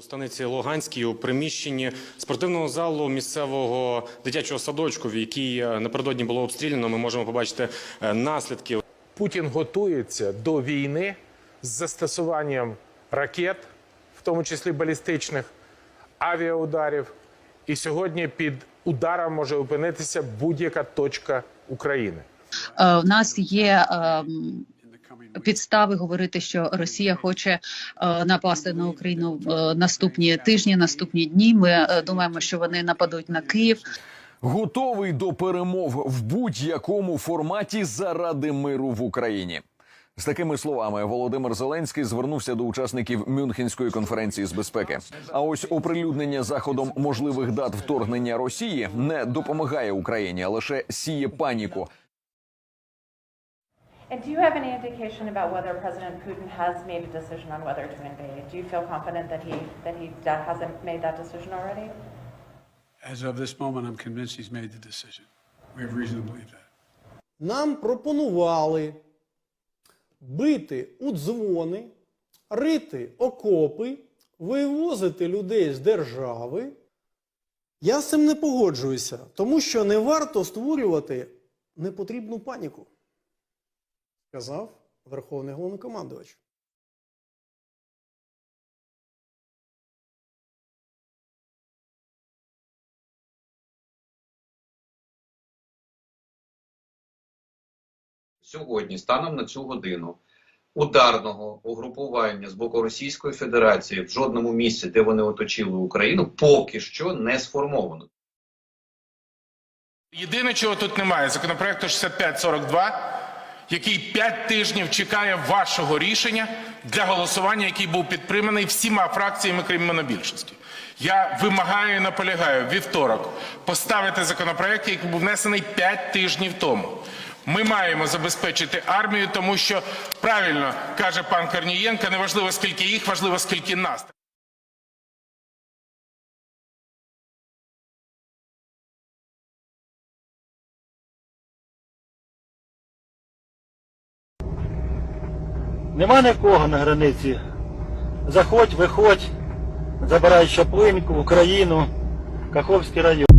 У станиці Луганській у приміщенні спортивного залу місцевого дитячого садочку, в який е, напередодні було обстріляно, ми можемо побачити е, наслідки. Путін готується до війни з застосуванням ракет, в тому числі балістичних, авіаударів. І сьогодні під ударом може опинитися будь-яка точка України. Е, У нас є ем, підстави говорити, що Росія хоче е, напасти на Україну в наступні тижні, наступні дні. Ми е, думаємо, що вони нападуть на Київ. Готовий до перемов в будь-якому форматі заради миру в Україні. З такими словами Володимир Зеленський звернувся до учасників Мюнхенської конференції з безпеки. А ось оприлюднення заходом можливих дат вторгнення Росії не допомагає Україні, а лише сіє паніку. And do you have any indication about whether President Putin has made a decision on whether to invade? Do you feel confident that he that he hasn't made that decision already? As of this moment, I'm convinced he's made the decision. We have reason to believe that. Нам пропонували бити у дзвони, рити окопи, вивозити людей з держави. Я з цим не погоджуюся, тому що не варто створювати непотрібну паніку, сказав Верховний головнокомандувач. сьогодні, станом на цю годину, ударного угрупування з боку Російської Федерації в жодному місці, де вони оточили Україну, поки що не сформовано. Єдине, чого тут немає, законопроекту 6542, який 5 тижнів чекає вашого рішення для голосування, який був підтриманий всіма фракціями, крім монобільшості. Я вимагаю і наполягаю вівторок поставити законопроект, який був внесений 5 тижнів тому. Ми маємо забезпечити армію, тому що правильно каже пан Корнієнко, неважливо скільки їх, важливо скільки нас. Нема нікого на границі. Заходь, виходь, забирай Чаплинку, Україну, Каховський район.